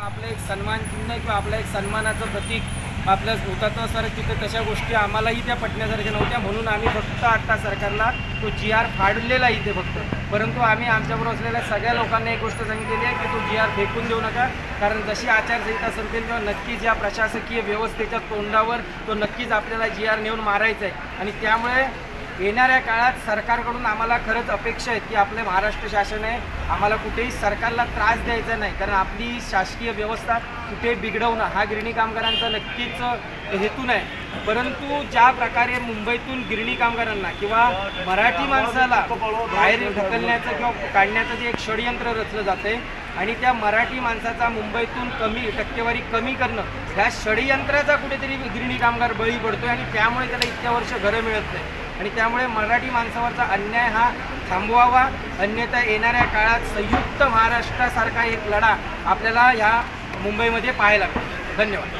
आपलं एक सन्मान चिन्ह किंवा आपलं एक सन्मानाचं प्रतीक आपल्या हुतात्मा सर तिथे तशा गोष्टी आम्हालाही त्या पटण्यासारख्या नव्हत्या. म्हणून आम्ही फक्त आता सरकारला तो जी आर फाडलेला आहे इथे फक्त. परंतु आम्ही आमच्याबरोबर असलेल्या सगळ्या लोकांना एक गोष्ट सांगितलेली आहे की तो जी आर फेकून देऊ नका. कारण जशी आचारसंहिता संपेल तेव्हा नक्कीच या प्रशासकीय व्यवस्थेच्या तोंडावर तो नक्कीच आपल्याला जी आर नेऊन मारायचा आहे. आणि त्यामुळे येणाऱ्या काळात सरकारकडून आम्हाला खरंच अपेक्षा आहेत की आपले महाराष्ट्र शासन आहे. आम्हाला कुठेही सरकारला त्रास द्यायचा नाही. कारण आपली शासकीय व्यवस्था कुठे बिघडवणं हा गिरणी कामगारांचा नक्कीच हेतू नाही. परंतु ज्या प्रकारे मुंबईतून गिरणी कामगारांना किंवा मराठी माणसाला बाहेर ढकलण्याचं किंवा काढण्याचं जे एक षडयंत्र रचलं जाते आणि त्या मराठी माणसाचा मुंबईतून कमी टक्केवारी कमी करणं ह्या षडयंत्राचा कुठेतरी गिरणी कामगार बळी पडतोय आणि त्यामुळे त्याला इतक्या वर्ष घरं मिळत नाही आणि त्यामुळे मराठी माणसावरचा अन्याय हा थांबवावा. अन्यथा येणाऱ्या काळात संयुक्त महाराष्ट्रासारखा एक लढा आपल्याला ह्या मुंबईमध्ये पाहायला मिळेल. धन्यवाद.